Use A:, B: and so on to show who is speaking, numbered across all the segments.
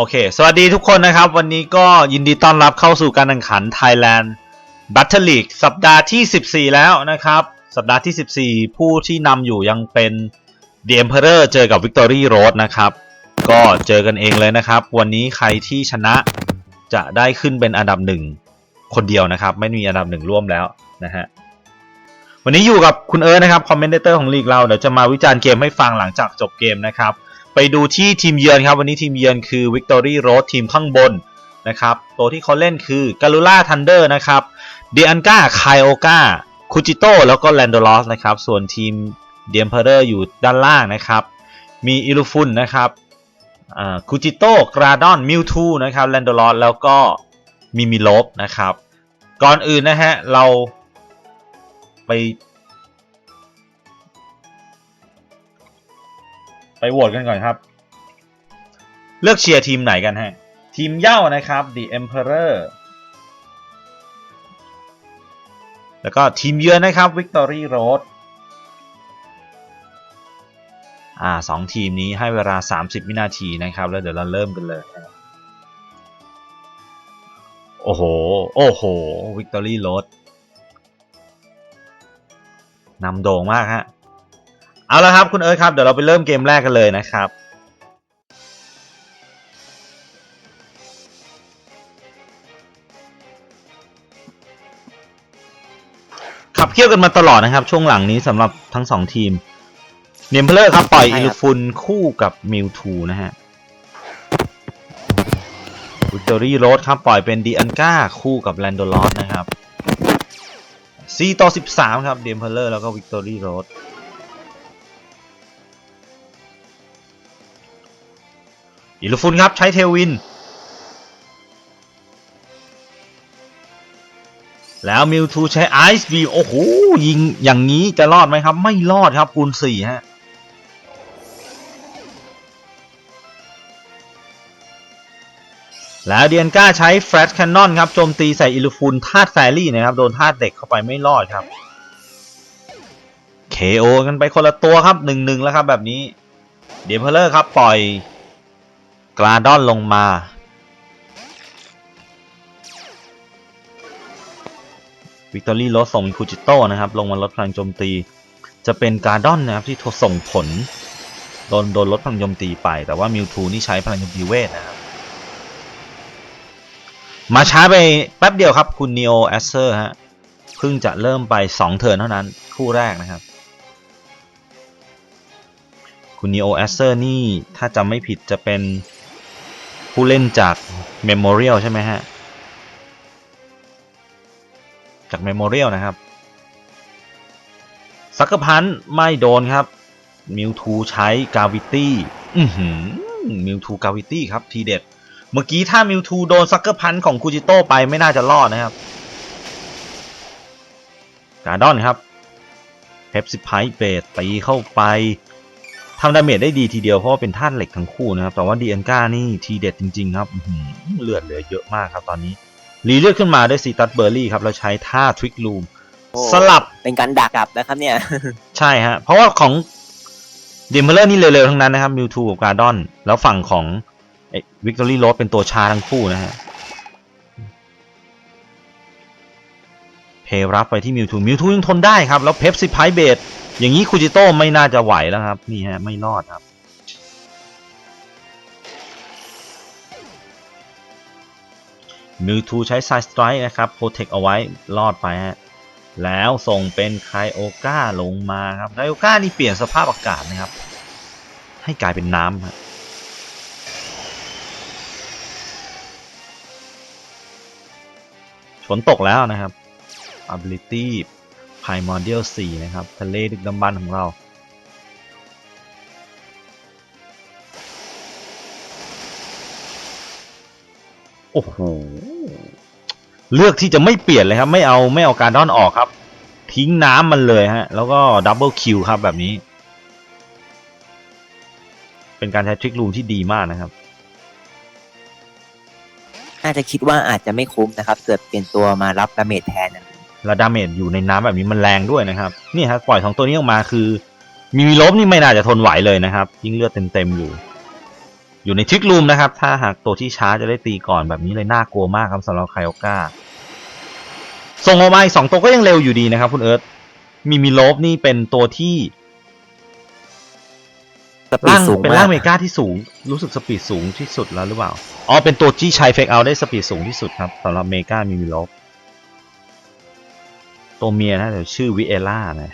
A: โอเค สวัสดีทุกคนนะครับ วันนี้ก็ยินดีต้อนรับเข้าสู่การแข่งขัน Thailand Battle League สัปดาห์ที่ 14 แล้วนะครับ สัปดาห์ที่ 14 ผู้ที่นำอยู่ยังเป็น The Emperor เจอกับ Victory Road นะครับ ก็เจอกันเองเลยนะครับ วันนี้ใครที่ชนะจะได้ขึ้นเป็นอันดับหนึ่งคนเดียวนะครับ ไม่มีอันดับหนึ่งร่วมแล้วนะฮะ วันนี้อยู่กับคุณเอิร์ธนะครับ คอมเมนเตอร์ของลีกเรา เดี๋ยวจะมาวิจารณ์เกมให้ฟังหลังจากจบเกมนะครับ ไปดูที่ทีมเยือนครับ วันนี้ทีมเยือนคือ Victory Road ทีมข้างบนนะครับ ตัวที่เขาเล่นคือ g a l u l a Thunder นะครับเดียนกาไคโอกาคูจิโตแล้วก็ l a n d o l o s นะครับ ส่วนทีมเดียมเพอร์อยู่ด้านล่างนะครับ มีอิลูฟุนนะครับคูจิโตกราดอน มิวทูนะครับ l a n d o l o s แล้วก็มีมิโลฟนะครับ ก่อนอื่นนะฮะ เราไป ไปโหวตกันก่อนครับ เลือกเชียร์ทีมไหนกันฮะ ทีมเย้านะครับ The Emperor แล้วก็ทีมเยือนนะครับ Victory Road อ่าสองทีมนี้ให้เวลา 30 วินาทีนะครับ แล้วเดี๋ยวเราเริ่มกันเลย โอ้โห โอ้โห Victory Road นำโด่งมากฮะ เอาละครับคุณเอิร์ธครับเดี๋ยวเราไปเริ่มเกมแรกกันเลยนะครับ ขับเคี่ยวกันมาตลอดนะครับ ช่วงหลังนี้สำหรับทั้งสองทีม เนมเพลอร์ครับปล่อย
B: ใช่ครับ
A: อิลูฟุนคู่กับมิวทูนะฮะวิกตอรี่โรดครับปล่อยเป็นดีอันก้าคู่กับแลนโดลอสนะครับ4ต่อ 13 ครับเดมเพลอร์แล้วก็วิกตอรี่โรด อิลูฟุนครับใช้เทวิน แล้วมิวทูใช้ไอซ์บีโอ้โหยิงอย่างนี้จะรอดไหมครับ ไม่รอดครับคูณสี่ฮะแล้วเดียนก้าใช้แฟลชแคนนอนครับโจมตีใส่อิลูฟุนธาตุแฟรี่นะครับ โดนธาตุเด็กเข้าไปไม่รอดครับ KO กันไปคนละตัวครับหนึ่งหนึ่งแล้วครับแบบนี้ เดียมเพลเลอร์ครับปล่อย กาดอนลงมา วิกตอรี่ลดส่งคูจิโต้นะครับ ลงมาลดพลังโจมตี จะเป็นการดอนนะครับที่ส่งผล โดนโดนลดพลังโจมตีไป แต่ว่ามิวทูนี่ใช้พลังโจมตีเวทนะครับ มาช้าไปแป๊บเดียวครับคุณนีโอแอสเซอร์ฮะ เพิ่งจะเริ่มไป 2 เทิร์นเท่านั้น คู่แรกนะครับคุณนีโอแอสเซอร์นี่ถ้าจำไม่ผิดจะเป็น ผู้เล่นจาก Memorial ใช่ไหมฮะ จาก Memorial นะครับซักเกอร์พันไม่โดนครับ มิวทูใช้กาวิตี้อือหือมิวทูกาวิตี้ครับทีเด็ด เมื่อกี้ถ้ามิวทูโดนซักเกอร์พันของคูจิโต้ไปไม่น่าจะรอดนะครับการดอนครับเพปซิไพเบตตีเข้าไป ทำดาเมจได้ดีทีเดียวเพราะว่าเป็นธาตุเหล็กทั้งคู่นะครับ แต่ว่าดีเอ็นก้านี่ทีเด็ดจริงๆครับอื้อหือเลือดเหลือเยอะมากครับตอนนี้รีเลือดขึ้นมาได้วยซีตัสเบอร์รี่ครับแล้วใช้ท่าทริกลูม
B: โอ้
A: สลับ
B: เป็นการดักกลับนะครับเนี่ย
A: ใช่ฮะ เพราะว่าของเดมเพลเลอร์นี่เร็วๆทั้งนั้นนะครับมิวทูกับการดอน แล้วฝั่งของวิกตอรี่โรสเป็นตัวชาทั้งคู่นะฮะเพรับไปที่มิวทูมิวทูยังทนได้ครับ แล้วเพปซิไพเบต อย่างนี้คูจิโต้ไม่น่าจะไหวแล้วครับ นี่ฮะไม่รอดครับ มิวทูใช้ไซส์สไตร์นะครับโปรเทคเอาไว้รอดไปฮะแล้วส่งเป็นไคโอกาลงมาครับไคโอกานี่เปลี่ยนสภาพอากาศนะครับ ให้กลายเป็นน้ำครับฝนตกแล้วนะครับ ability primordial 4นะครับ ทะเลดึกดำบรรพ์ของเรา โอ้โห เลือกที่จะไม่เปลี่ยนเลยครับ ไม่เอาไม่เอาการด้อนออกครับ ทิ้งน้ำมันเลยฮะ แล้วก็ดับเบิลคิวครับแบบนี้ เป็นการใช้ทริกลูมที่ดีมากนะครับ
B: น่าจะคิดว่าอาจจะไม่คุ้มนะครับ เกิดเปลี่ยนตัวมารับดาเมจแทนนะ
A: แล้วดาเมจอยู่ในน้ำแบบนี้มันแรงด้วยนะครับนี่ครับปล่อยสองตัวนี้ออกมาคือ มีมีลบนี่ไม่น่าจะทนไหวเลยนะครับ ยิ่งเลือดเต็มๆอยู่ อยู่ในทริกลูมนะครับ ถ้าหากตัวที่ช้าจะได้ตีก่อนแบบนี้เลยน่ากลัวมากครับสำหรับไคโอกาส่งออกมาอีกสองตัวก็ยังเร็วอยู่ดีนะครับ คุณเอิร์ธมีมิโลฟนี่เป็นตัวที่
B: สปีด
A: ร่าง
B: สูง
A: เป็น
B: มา
A: ร่ากงเมกาที่สูง รู้สึกสปีดสูงที่สุดแล้วหรือเปล่า อ๋อ เป็นตัวที่ใช้เฟกเอาได้สปีดสูงที่สุดครับสำหรับเมกามีมิโลฟ ตัวเมียนะเดี๋ยวชื่อวิเอล่านะ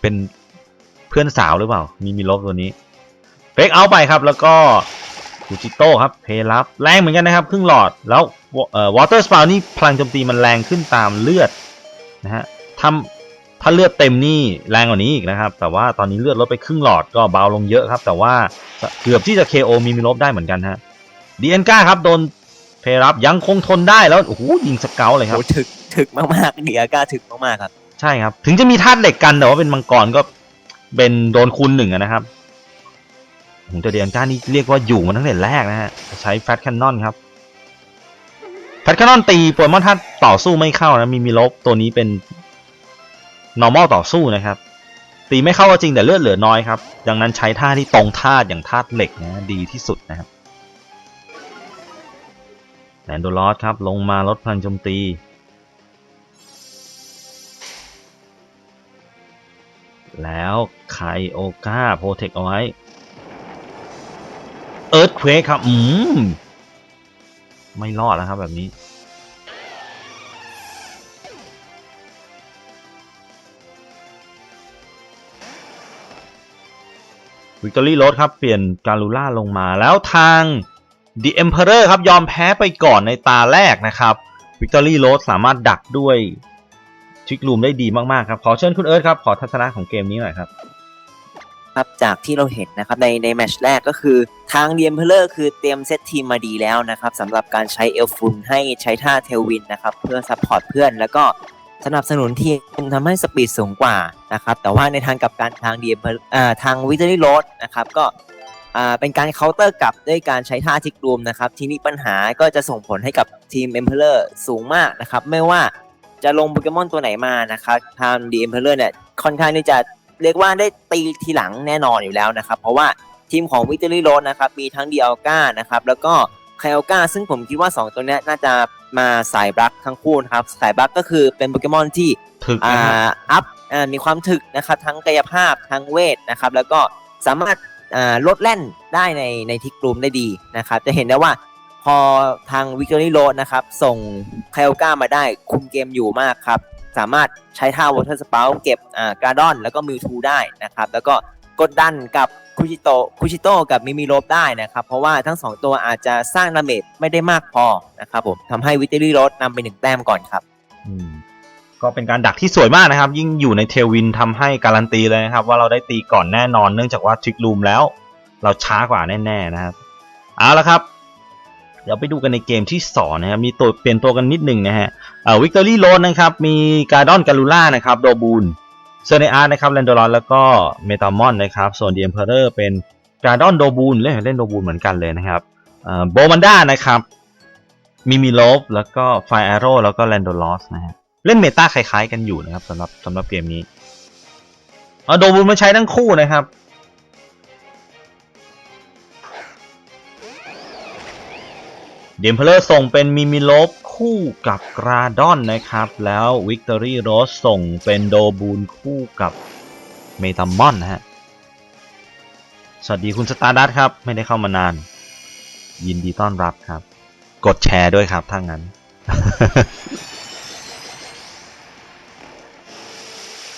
A: เป็นเพื่อนสาวหรือเปล่า มีมิลฟตัวนี้เฟกเอาไปครับ แล้วก็ฟูจิโต้ครับเพลับแรงเหมือนกันนะครับครึ่งหลอดแล้วเอ่อวอเตอร์สปาวนี่พลังโจมตีมันแรงขึ้นตามเลือดนะฮะทำถ้าเลือดเต็มนี่แรงกว่านี้อีกนะครับ แต่ว่าตอนนี้เลือดลดไปครึ่งหลอดก็เบาลงเยอะครับ แต่ว่าเกือบที่จะ KO มีมิลบได้เหมือนกันฮะดีเอ็นก้าครับโดนเพรับยังคงทนได้แล้วโอ้โหยิงสเกลเลยครับ
B: โอ้ถึก ถึกมากๆเดียก้าถึกมากๆครับ
A: ใช่ครับ ถึงจะมีธาตุเหล็กกันแต่ว่าเป็นมังกรก็เป็นโดนคูณหนึ่งนะครับผมแต่เดียนก้านี่เรียกว่าอยู่มาตั้งแต่แรกนะฮะ ใช้แฟตแคนนอนครับแฟตแคนนอนตีโปเกมอนถ้าต่อสู้ไม่เข้านะมีมีลบตัวนี้เป็น normal ต่อสู้นะครับ ตีไม่เข้าก็จริงแต่เลือดเหลือน้อยครับ ดังนั้นใช้ท่าที่ตรงธาตุอย่างธาตุเหล็กนะดีที่สุดนะครับแลนโดลอสครับลงมาลดพลังโจมตี แล้วไคโอกาโปรเทคเอาไว้เอิร์ธเควกครับ อืม ไม่รอดแล้วครับแบบนี้ วิกตอรี่โรดครับ เปลี่ยนการูล่าลงมาแล้วทาง The Emperor ครับ ยอมแพ้ไปก่อนในตาแรกนะครับ วิกตอรี่โรดสามารถดักด้วย ทริกลูมได้ดีมากๆครับ ขอเชิญคุณเอิร์ธครับ ขอทัศนะของเกมนี้หน่อยครับ
B: ครับจากที่เราเห็นนะครับในในแมชแรกก็คือทางเดียมเพลเลอร์คือเตรียมเซตทีมมาดีแล้วนะครับสำหรับการใช้เอลฟุนให้ใช้ท่าเทลวินนะครับ เพื่อซัพพอร์ตเพื่อนแล้วก็สนับสนุนทีมทำให้สปีดสูงกว่านะครับแต่ว่าในทางกับการทางเดียมอ่าทางวิ c ตอรี่โรดนะครับก็อ่าเป็นการเคาน์เตอร์กลับด้วยการใช้ท่าทิกรูมนะครับ ทีนี้ปัญหาก็จะส่งผลให้กับทีมเอ็มเพลเลอร์สูงมากนะครับ ไม่ว่า จะลงโปเกมอนตัวไหนมานะครับทางดีเอ็มเพลเลอร์เนี่ยค่อนข้างที่จะเรียกว่าได้ตีทีหลังแน่นอนอยู่แล้วนะครับ เพราะว่าทีมของวิ c ตอรี่โร d นะครับมีทั้งดีอัลกานะครับแล้วก็ไคอัลกาซึ่งผมคิดว่า 2 ตัวเนี้ยน่าจะมาสายบลักทั้งคู่นะครับสายบลักก็คือเป็นโปเกมอนที่
A: ถึก
B: อ่
A: นะครับา
B: อัพอ่ามีความถึกนะครับทั้งกายภาพทั้งเวทนะครับแล้วก็สามารถอ่าลดแล่นได้ในในทิกรูมได้ดีนะครับจะเห็นได้ว่า พอทางวิ c ตอรี่โร d นะครับ ส่งไคอัลกามาได้คุมเกมอยู่มากครับ สามารถใช้ท่าวอเตอร์สเปาเก็บอ่าการาดอน แล้วก็มิวทูได้นะครับ แล้วก็กดดันกับคุชิโตคุชิโตกับมิมิโรบได้นะครับ เพราะว่าทั้งสองตัวอาจจะสร้างดาเมจไม่ได้มากพอนะครับผมทำให้วิตเตอรี่โรดนำไปหนึ่งแต้มก่อนครับ
A: อืมก็เป็นการดักที่สวยมากนะครับ ยิ่งอยู่ในเทลวินทำให้การันตีเลยนะครับ ว่าเราได้ตีก่อนแน่นอนเนื่องจากว่าทริกลูมแล้ว เราช้ากว่าแน่ๆนะครับ เอาละครับ เดี๋ยวไปดูกันในเกมที่สองนะครับ มีตัวเปลี่ยนตัวกันนิดหนึ่งนะฮะเอ่อวิกตอรี่โรดนะครับ มีการ์ดอนการูล่านะครับโดบูนเซเนอาร์นะครับแลนโดรอนแล้วก็เมตามอนนะครับ ส่วนดีเอ็มเพอร์เป็นการ์ดอนโดบูนเล่นเล่นโดบูนเหมือนกันเลยนะครับอ่อโบมันด้านะครับมิมิโลฟแล้วก็ไฟแอโร่แล้วก็แลนโดลอสนะฮะเล่นเมตาคล้ายๆกันอยู่นะครับสำหรับสำหรับเกมนี้เอาโดบูนมาใช้ทั้งคู่นะครับ เดมเพลอร์ส่งเป็นมิมิโลฟคู่กับกราดอนนะครับ แล้ววิกตอรี่โรสส่งเป็นโดบูนคู่กับเมตามอนนะฮะ สวัสดีคุณสตาร์ดัตครับ ไม่ได้เข้ามานาน ยินดีต้อนรับครับ กดแชร์ด้วยครับถ้างั้น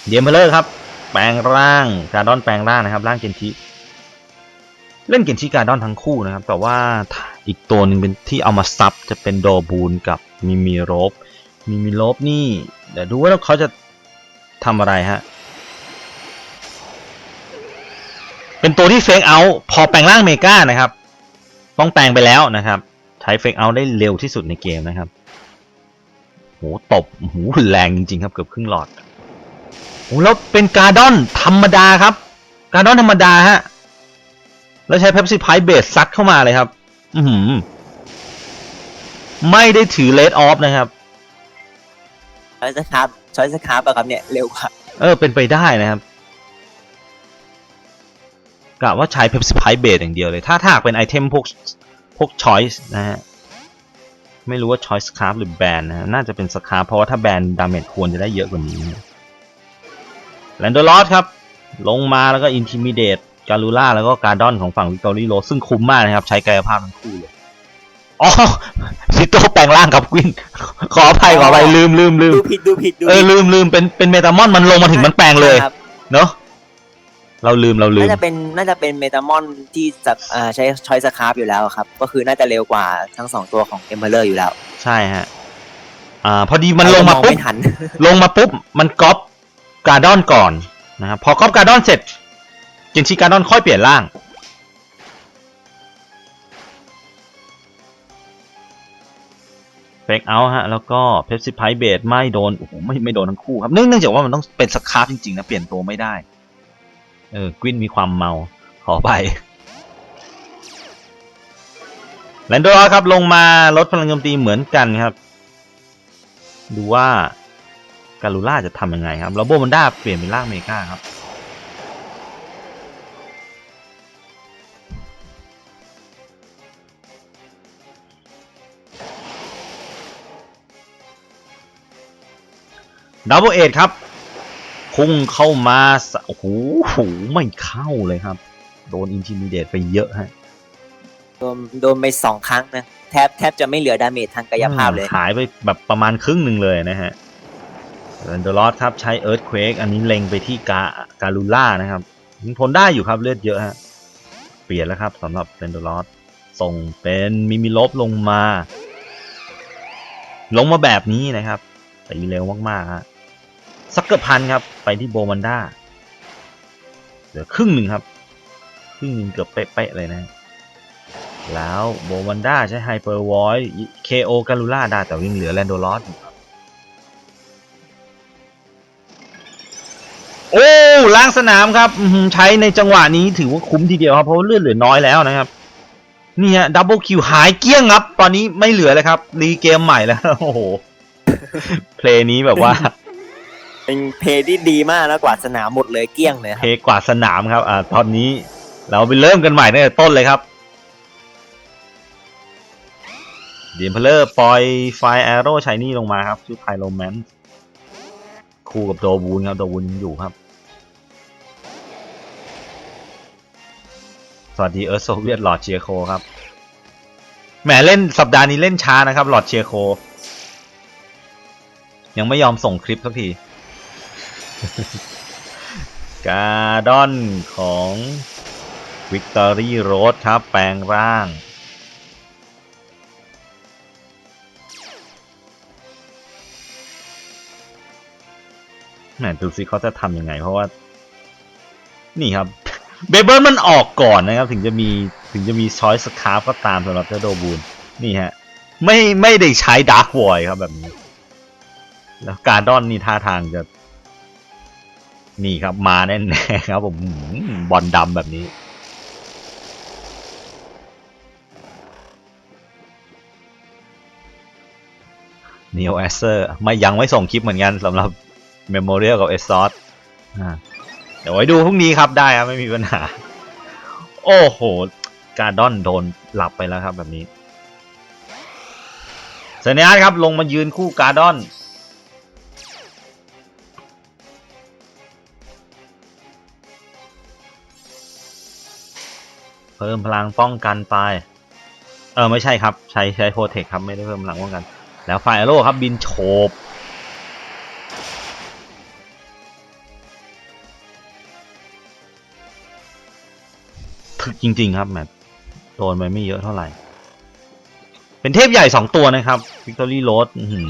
A: เดมเพลอร์ครับ แปลงร่างกราดอนแปลงร่างนะครับ ร่างเกนชิ เล่นเกนชิการดอนทั้งคู่นะครับ แต่ว่าอีกตัวหนึ่งเป็นที่เอามาซับจะเป็นโดบูนกับมิมิโรบมิมิโรบนี่ เดี๋ยวดูว่าเขาจะทำอะไรฮะ เป็นตัวที่เฟกเอาพอแปลงร่างเมกานะครับ ต้องแปลงไปแล้วนะครับ ใช้เฟกเอาได้เร็วที่สุดในเกมนะครับโหตบโหแรงจริงๆครับเกือบครึ่งหลอดโอ้แล้วเป็นการ์ดอนธรรมดาครับ การ์ดอนธรรมดาฮะ แล้วใช้เพปซี่ไพเบสซัดเข้ามาเลยครับ อือหือไม่ได้ถือเลดออฟนะครับ
B: ชอยส์ครับชอยส์ครับอะครับเนี่ยเร็วกว่า
A: เออ เป็นไปได้นะครับกะว่าใช้เพปซิพายเบสอย่างเดียวเลย ถ้าถ้าหากเป็นไอเทมพวกพวกชอยส์นะฮะไม่รู้ว่าชอยส์คาร์หรือแบนนะฮะน่าจะเป็นสคาร์เพราะว่าถ้าแบนดาเมจควรจะได้เยอะกว่านี้แลนโดลอสครับ ลงมาแล้วก็อินทิมิเดต การูล่าแล้วก็การดอนของฝั่งวิกตอรี่โรซึ่งคุ้มมากนะครับ ใช้กายภาพทั้งคู่เลยอ๋อซิโตแปลงร่างครับกวิน ขออภัยขออภัยลืมลืมลืม
B: ดูผิดดูผิดดู
A: เออ
B: ผิด
A: ลืมลืมเป็นเป็นเมตามอนมันลงมาถึงมันแปลงเลย
B: ครับ
A: เนอะเราลืมเราลืม
B: น่าจะเป็นน่าจะเป็นเมตามอนที่จะเอ่อใช้ชอยสคาร์ฟอยู่แล้วครับ ก็คือน่าจะเร็วกว่าทั้งสองตัวของเอมเบอร์อยู่แล้ว
A: ใช่ฮะอ่าพอดีมันลงมา
B: เร
A: ปุ๊บ
B: ไม่ทัน
A: ลงมาปุ๊บมันก๊อปการ์ดอนก่อนนะครับพอก๊อปการ์ดอนเสร็จเจ นชีการอนค่อยเปลี่ยนร่าง เฟกเอาฮะ แล้วก็เพปซิไพเบดไม่โดน โอ้โห ไม่ไม่โดนทั้งคู่ครับ เนื่องจากว่ามันต้องเป็นสคาร์ฟจริงๆนะ เปลี่ยนตัวไม่ได้ เออกวินมีความเมา ขอไปแลนโดรครับ ลงมาลดพลังโจมตีเหมือนกันครับ ดูว่าการูล่าจะทำยังไงครับแล้วโบมันด้าเปลี่ยนเป็นร่างเมกาครับ ดับเบิลเอทครับ พุ่งเข้ามาสะโอ้โหไม่เข้าเลยครับ โดนอินทิมิเดตไปเยอะฮะ
B: โดนโดนไปสองครั้งนะ แทบแทบจะไม่เหลือดาเมจทางกายภาพเลย
A: หายไปแบบประมาณครึ่งหนึ่งเลยนะฮะเรนเดอร์ลอสครับ ใช้เอิร์ธเควกอันนี้เล็งไปที่กาการูล่านะครับยิงทนได้อยู่ครับเลือดเยอะฮะ เปลี่ยนแล้วครับสำหรับเรนเดอร์ลอสส่งเป็นมิมิลบลงมา ลงมาแบบนี้นะครับตีเร็วมากๆฮะ สักเกอร์พันครับ ไปที่โบมันด้าเหลือครึ่งหนึ่งครับ ครึ่งหนึ่งเกือบเป๊ะๆเลยนะ แล้วโบวันด้าใช้ไฮเปอร์วอยเคโอการูล่าได้แต่ยังเหลือแลนโดลอสอยู่ครับโอ้ล้างสนามครับใช้ในจังหวะนี้ถือว่าคุ้มทีเดียวครับ เพราะว่าเลือดเหลือน้อยแล้วนะครับนี่ฮะดับเบิลคิวหายเกลี้ยงครับ ตอนนี้ไม่เหลือเลยครับ รีเกมใหม่แล้ว โอ้โห เพลย์นี้แบบว่า
B: เป็นเพลย์ที่ดีมากแล้วกว่าดสนามหมดเลยเกลี้ยงเลยค
A: เพ
B: รับ
A: กว่าดสนามครับอ่าตอนนี้เราไปเริ่มกันใหม่ตั้งแต่ต้นเลยครับเดียมเพลเลอร์ปล่อยไฟแอโร่ชายนี่ลงมาครับชื่อไพโรแมนคู่กับโดวูนครับโดวูนยังอยู่ครับ สวัสดีเอิร์ธโซเวียตหลอดเชียโคครับแหมเล่นสัปดาห์นี้เล่นช้านะครับหลอดเชียโค ยังไม่ยอมส่งคลิปสักที การ์ดอนของวิกตอรี่โรดครับ แปลงร่าง แหมดูสิเขาจะทำยังไง เพราะว่า นี่ครับ เบเบิลมันออกก่อนนะครับ ถึงจะมีถึงจะมีช้อยสคาร์ฟก็ตามสำหรับเจ้าโดบูน นี่ฮะ ไม่ไม่ได้ใช้ดาร์กวอยครับแบบนี้ แล้วการดอนนี่ท่าทางจะ นี่ครับมาแน่ๆครับผมบอลดำแบบนี้ n e o a s เซอร์ไม่ยังไม่ส่งคลิปเหมือนกันสำหรับ Memorial กับ e s o s อ่าเดี๋ยวไว้ดูพรุ่งนี้ครับได้ครับไม่มีปัญหา โอ้โห การดอนโดนหลับไปแล้วครับแบบนี้เซเนียครับลงมายืนคู่การดอน เพิ่มพลังป้องกันไป เออไม่ใช่ครับ ใช้ใช้โปรเทคครับไม่ได้เพิ่มพลังป้องกัน แล้วไฟโร่ครับบินโฉบถึกจริง ๆ ครับแมตโดนไปไม่เยอะเท่าไหร่ เป็นเทพใหญ่สองตัวนะครับ Victory Road อื้อหือ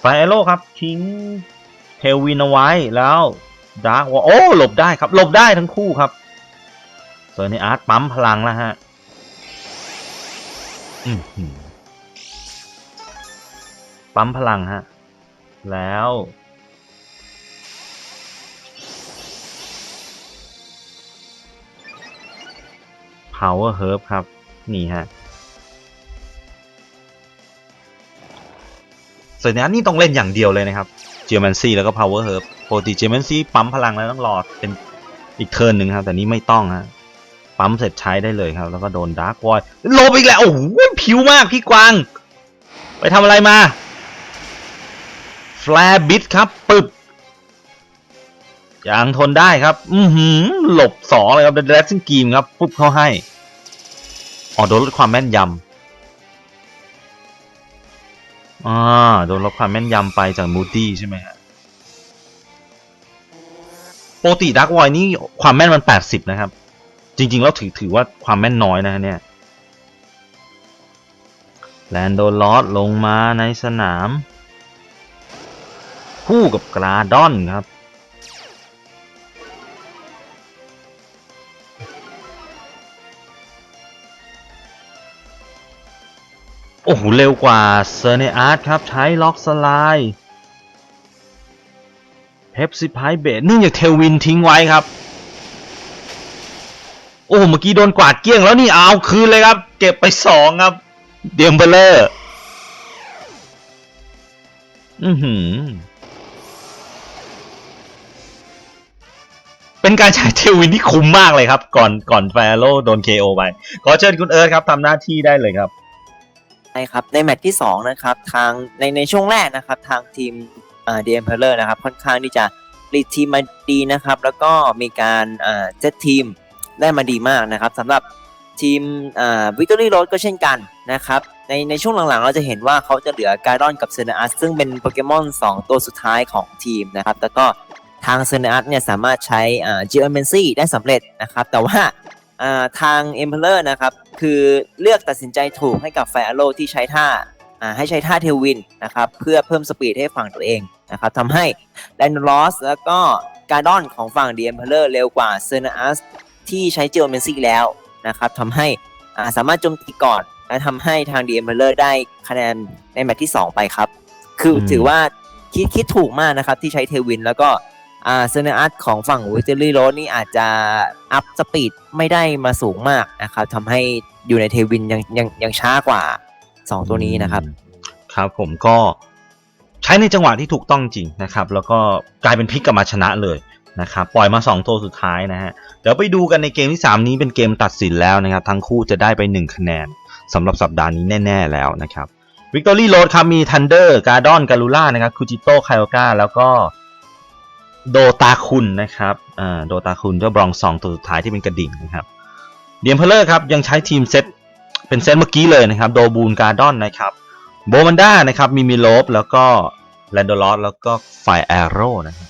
A: ไฟโร่ครับทิ้งเทลวินเอาไว้แล้วดาร์กวอโอ้หลบได้ครับหลบได้ทั้งคู่ครับเซอร์ในอาร์ตปั๊มพลังแล้วฮะปั๊มพลังฮะ แล้ว Power Herb ครับ นี่ฮะ เซอร์เนียนี่ต้องเล่นอย่างเดียวเลยนะครับเจ o แมนซี่แล้วก็พาวเวอร์เฮิร์บปกติเจ o แมนซี่ปั๊มพลังแล้วต้องรอเป็นอีกเทิร์นหนึ่งครับ แต่นี้ไม่ต้องฮะปั๊มเสร็จใช้ได้เลยครับ แล้วก็โดนดาร์กวอยลบอีกแล้วโอ้โหผิวมากพี่กวาง ไปทำอะไรมาแฟร์บิดครับปึบยังทนได้ครับ อือหือหลบสองเลยครับเดนแรกซิงกีมครับ ปุ๊บเข้าให้ อ๋อโดนลดความแม่นยำ อ่าโดนลดความแม่นยำไปจากมูดี้ใช่ไหมฮะปกติดักวอยนี่ความแม่นมันแปดสิบนะครับ จริง ๆ แล้วถือถือว่าความแม่นน้อยนะฮะเนี่ยแลนโดลอสลงมาในสนาม คู่กับกราดอนครับ อ้โห เร็วกว่าเซอร์เนอาร์ตครับ ใช้ล็อกสไลด์เพปซิพายเบดเนื่องจากเทลวินทิ้งไว้ครับ โอ้โหเมื่อกี้โดนกวาดเกลี้ยงแล้วนี่เอาคืนเลยครับ เก็บไปสองครับ เดียมเบลเลอร์อือหือเป็นการใช้เทลวินที่คุ้มมากเลยครับ ก่อนก่อนแฟโรโดน KO ไปขอเชิญคุณเอิร์ธครับทำหน้าที่ได้เลยครับ
B: ครับในแมตช์ที่2นะครับทางในในช่วงแรกนะครับทางทีมอ่าดีเอ็มเพลเลอร์นะครับค่อนข้างที่จะปลีทีมมาดีนะครับแล้วก็มีการเซตทีมได้มาดีมากนะครับสำหรับทีมวิกตอรี่โรดก็เช่นกันนะครับในในช่วงหลังๆ เราจะเห็นว่าเขาจะเหลือการดอนกับเซเนอัสซึ่งเป็นโปเกมอน 2 ตัวสุดท้ายของทีมนะครับแล้วก็ทางเซเนอัสเนี่ยสามารถใช้อ่าจิโอเมนซี่ได้สำเร็จนะครับแต่ว่า ทาง e m p e r o r นะครับ คือเลือกตัดสินใจถูกให้กับไฟอโลที่ใช้ท่าอ่าให้ใช้ท่าเทลวินนะครับ เพื่อเพิ่มสปีดให้ฝั่งตัวเองนะครับทำให้แ a น d ลอสแล้วก็การ์ดอนของฝั่ง The Emperor เร็วกว่าเซอร์นัสที่ใช้เจลเมนซี่แล้วนะครับทำให้อ่าสามารถโจมตีก่อน และทำให้ทาง The Emperor ได้คะแนนในแมตช์ที่ 2 ไปครับ คืออ
A: ม
B: ถือว่าคิดคิดถูกมากนะครับที่ใช้เทลวินแล้วก็ อ่าเซเนอาร์ตของฝั่งวิเตอรี่โรดนี่อาจจะอัพสปีดไม่ได้มาสูงมากนะครับทำให้อยู่ในเทวินยังยังยังช้ากว่า 2 ตัวนี้นะครับ
A: ครับผมก็ใช้ในจังหวะที่ถูกต้องจริงนะครับ แล้วก็กลายเป็นพลิกกลับมาชนะเลยนะครับปล่อยมา 2 ตัวสุดท้ายนะฮะเดี๋ยวไปดูกันในเกมที่ 3 นี้เป็นเกมตัดสินแล้วนะครับ ทั้งคู่จะได้ไป 1 คะแนนสำหรับสัปดาห์นี้แน่ ๆ แล้วนะครับวิกตอรี่โรดครับมีทันเดอร์การ์ดอนการูล่านะครับคูจิโต้ไคโอกาแล้วก็ โดตาคุณนะครับอ่าโดตาคุณเจ้าบรองสองตัวสุดท้ายที่เป็นกระดิ่งนะครับเดียมเพลเลอร์ครับยังใช้ทีมเซตเป็นเซตเมื่อกี้เลยนะครับโดบูนการ์ดอนนะครับโบมันด้านะครับมีมิโลฟแล้วก็แลนโดลอสแล้วก็ไฟแอโร่นะครับ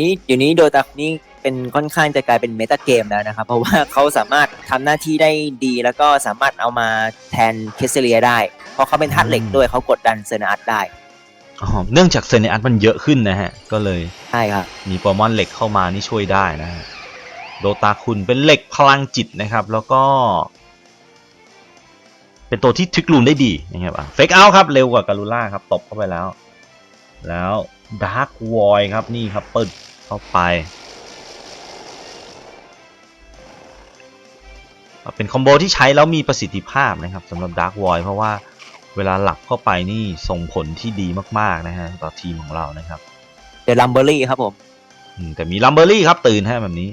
B: นี้อยู่นี้โดตานี้เป็นค่อนข้างจะกลายเป็นเมตาเกมแล้วนะครับ เพราะว่าเขาสามารถทำหน้าที่ได้ดี แล้วก็สามารถเอามาแทนเคสเซเลียได้ เพราะเขาเป็นธาตุเหล็กด้วยเขากดดันเซนาร์ตได้
A: อ๋อเนื่องจากเซเนอัสมันเยอะขึ้นนะฮะ ก็เลย
B: ใช่ครับ
A: มีโปรมอนเหล็กเข้ามานี่ช่วยได้นะฮะโดตาคุณเป็นเหล็กพลังจิตนะครับ แล้วก็ เป็นตัวที่ทริกลูนได้ดีนะครับเฟกเอาครับ เร็วกว่าการูล่าครับตบเข้าไปแล้ว แล้วดาร์กวอยครับนี่ครับเปิดเข้าไปเป็นคอมโบที่ใช้แล้วมีประสิทธิภาพนะครับสำหรับดาร์กวอยเพราะว่า เวลาหลับเข้าไปนี่ส่งผลที่ดีมากๆนะฮะต่อทีมของเรานะครับ
B: เดอะลัมเบอรี่ครับผม
A: อืมแต่มีลัมเบอรี่ครับตื่นให้แบบนี้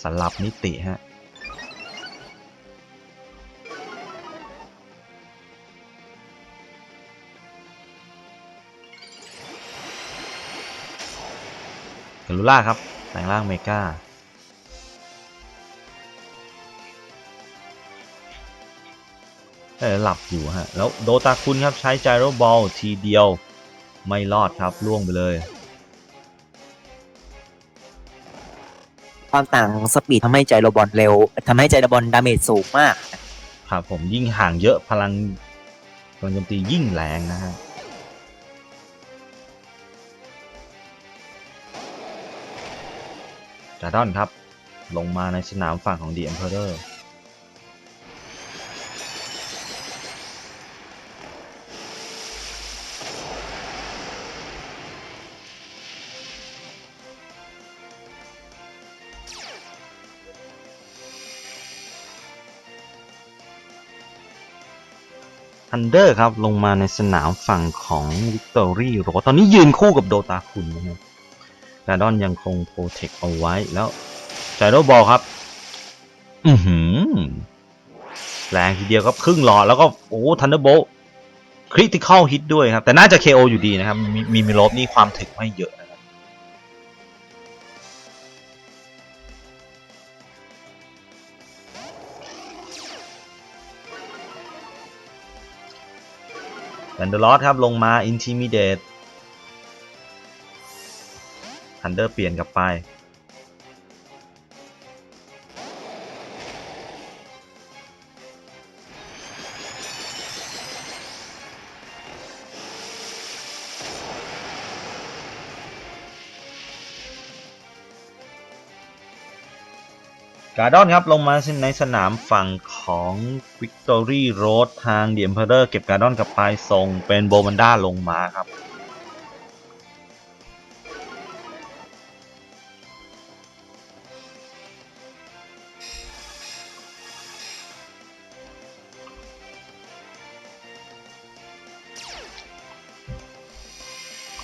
A: สลับนิติฮะกาลูล่าครับแปลงร่างเมกา หลับอยู่ฮะ แล้วโดตาคุณครับใช้ไจโรบอลทีเดียวไม่รอดครับล่วงไปเลย
B: ความต่างของสปีดทำให้ใจโรบอลเร็วทำให้ใจโรบอลดาเมจสูงมาก
A: ครับผมยิ่งห่างเยอะพลังพลังโจมตียิ่งแรงนะฮะจาดอนครับ ลงมาในสนามฝั่งของ The Emperor ทันเดอร์ครับ ลงมาในสนามฝั่งของวิกตอรี่โรตอนนี้ยืนคู่กับโดตาคุณนะครับกาดอนยังคงโปรเทคเอาไว้แล้วไจโรบอลครับ อือหือแรงทีเดียวครับครึ่งหลอดแล้วก็โอ้ทันเดอร์โบคริติคอลฮิตด้วยครับ แต่น่าจะ KO อยู่ดีนะครับ มีมีมลฟนี่ความถึกไม่เยอะ แ a นเดอร์ลอสครับลงมา Intimidate ฮันเดอร์เปลี่ยนกลับไป การ์ดอนครับลงมาในสนามฝั่งของ Victory Road ทางเดียมเพอร์เก็บการ์ดอนกลับไปส่งเป็นโบมันด้าลงมาครับ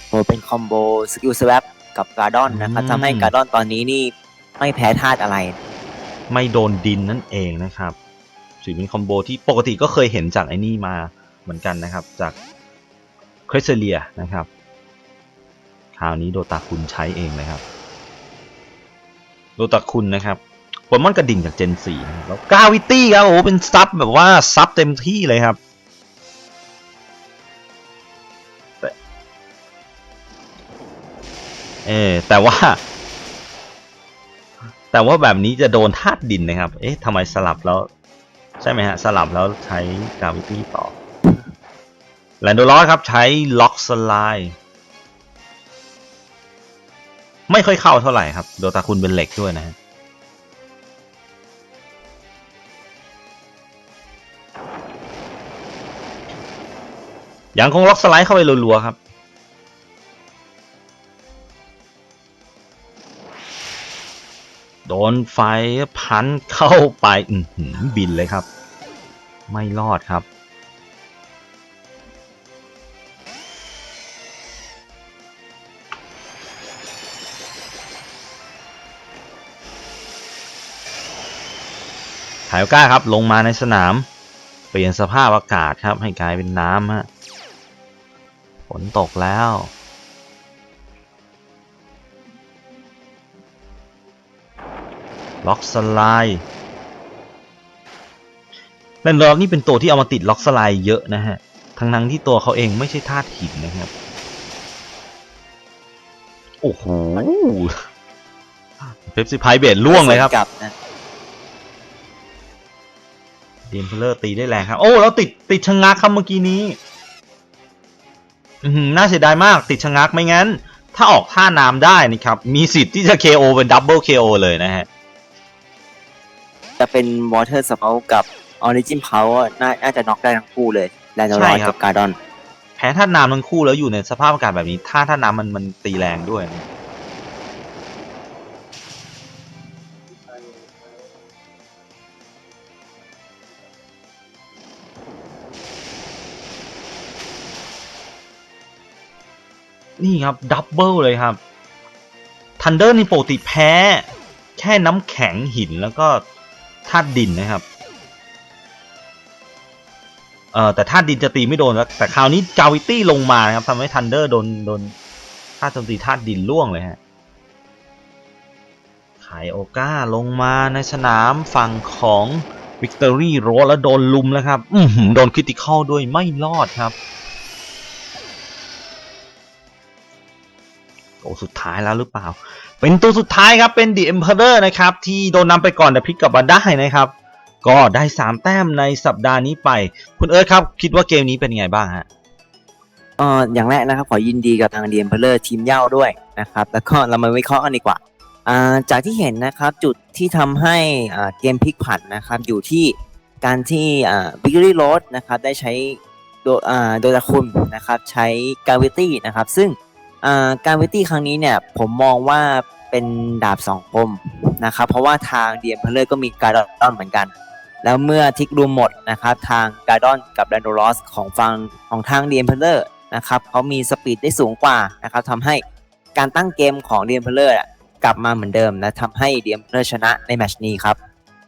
B: โอ้เป็นคอมโบสกิลสว a ปกับการ์ดอนนะครับ
A: อืม
B: ทำให้การ์ดอนตอนนี้นี่ไม่แพ้ธาตุอะไร
A: ไม่โดนดินนั่นเองนะครับถือเป็นคอมโบที่ปกติก็เคยเห็นจากไอ้นี่มาเหมือนกันนะครับ จากคริสเลียนะครับ คราวนี้โดตาคุณใช้เองนะครับ โดตาคุณนะครับโปเกมอนกระดิ่งจากเจน4นะครับแล้วกาวิตี้ครับโอ้เป็นซับแบบว่าซับเต็มที่เลยครับเออแต่ว่า แต่ว่าแบบนี้จะโดนธาตุดินนะครับ เอ๊ะทำไมสลับแล้ว ใช่ไหมฮะ สลับแล้วใช้กาวิตี้ต่อแลนโดลอสครับ ใช้ล็อกสไลด์ไม่ค่อยเข้าเท่าไหร่ครับ โดตาคุณเป็นเหล็กด้วยนะฮะยังคงล็อกสไลด์เข้าไปรัวๆครับ โดนไฟพันเข้าไปอืบินเลยครับ ไม่รอดครับไทโอก้าครับลงมาในสนาม เปลี่ยนสภาพอากาศครับให้กลายเป็นน้ำฮะฝนตกแล้ว ล็อกสไลด์แลนดอร์นี่เป็นตัวที่เอามาติดล็อกสไลด์เยอะนะฮะ ทั้งนั้นที่ตัวเขาเองไม่ใช่ธาตุหินนะครับ โอ้โหเ e ปซี่ไพเบดล่วงเลยครับ
B: สวนกลับนะ
A: ดีมเพลเลอร์ตีได้แรงครับ โอ้ แล้วติดติดชะงักครับเมื่อกี้นี้อือหือน่าเสียดายมากติดชะงักไม่งั้น ถ้าออกท่าน้ำได้นะครับ มีสิทธิ์ที่จะ KO เป็นดับเบิล KO เลยนะฮะ
B: จะเป็นวอเตอร์สเปากับออริจินเพาน่าน่าจะน็อกได้ทั้งคู่เลยแลนด์
A: ใช่
B: รอย
A: ครับ
B: กับการ์ดอน
A: แพ้ท่าน้ำทั้งคู่แล้วอยู่ในสภาพอากาศแบบนี้ ถ้าท่าน้ำมันมันตีแรงด้วยนะนี่ครับ ดับเบิลเลยครับทันเดอร์นี่ปกติแพ้ แค่น้ำแข็งหินแล้วก็ ธาตุดินนะครับเอ่อแต่ธาตุดินจะตีไม่โดนแล้วแต่คราวนี้จาวิตี้ลงมานะครับทำให้ทันเดอร์โดนโดนธาตุโจมตีธาตุดินล่วงเลยฮะไคโอก้าลงมาในสนามฝั่งของวิกตอรี่โรแล้วโดนลุมแล้วครับ อืโดนคริติคอลด้วยไม่รอดครับตัวสุดท้ายแล้วหรือเปล่า เป็นตัวสุดท้ายครับ เป็น The Emperor นะครับ ที่โดนนำไปก่อนแต่พลิกกลับมาได้นะครับ ก็ได้ 3 แต้มในสัปดาห์นี้ไป คุณเอิร์ธครับ คิดว่าเกมนี้เป็นยังไงบ้างฮะ
B: เอออย่างแรกนะครับ ขอยินดีกับทางเดียมเพลเลอร์ทีมเย้าด้วยนะครับ แล้วก็เรามาวิเคราะห์กันดีกว่าอ่าจากที่เห็นนะครับจุดที่ทำให้อ่าเกมพลิกผันนะครับ อยู่ที่การที่อ่าบิกรี่โรดนะครับได้ใช้โดอ่าโดยละคุณนะครับใช้กาวิตี้นะครับซึ่ง อ่าการวิตี้ครั้งนี้เนี่ยผมมองว่าเป็นดาบสองคมนะครับเพราะว่าทางเดียมเพลเลอร์ก็มีการดอนเหมือนกัน แล้วเมื่อทิกรูมหมดนะครับทางการดอนกับแรนโดลอสของฝั่งของทางเดียมเพลเลอร์นะครับเขามีสปีดได้สูงกว่านะครับทำให้การตั้งเกมของเดียมเพลเลอร์กลับมาเหมือนเดิมนะทำให้เดียมเพลเลอร์ชนะในแมชนี้ครับ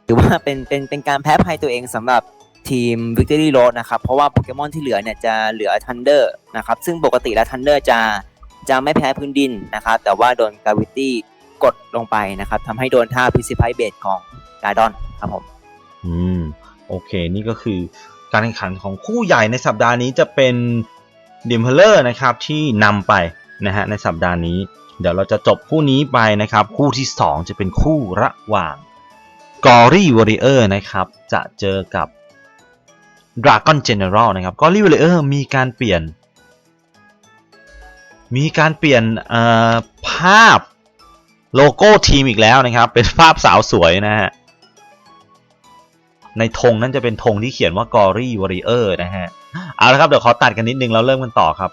B: ถือว่าเป็นเป็นเป็นการแพ้ภัยตัวเองสำหรับทีม Victory Road นะครับเพราะว่าโปเกมอนที่เหลือเนี่ยจะเหลือ Thunder นะครับซึ่งปกติแล้ว Thunder จะ จะไม่แพ้พื้นดินนะครับ แต่ว่าโดน Gravity กดลงไปนะครับทำให้โดนท่า Precipice Bait ของ Gardon ครับผม
A: อืม โอเค นี่ก็คือการแข่งขันของคู่ใหญ่ในสัปดาห์นี้จะเป็นดิมเพลเลอร์นะครับที่นำไปนะฮะในสัปดาห์นี้ เดี๋ยวเราจะจบคู่นี้ไปนะครับ คู่ที่ 2 จะเป็นคู่ระหว่าง g o r y Warrior นะครับจะเจอกับ Dragon General นะครับ g o r y Warrior มีการเปลี่ยน มีการเปลี่ยนภาพโลโก้ทีมอีกแล้วนะครับ เป็นภาพสาวสวยนะฮะ ในธงนั้นจะเป็นธงที่เขียนว่า Gory Warrior นะฮะ เอาละครับ เดี๋ยวขอตัดกันนิดนึงแล้วเริ่มกันต่อครับ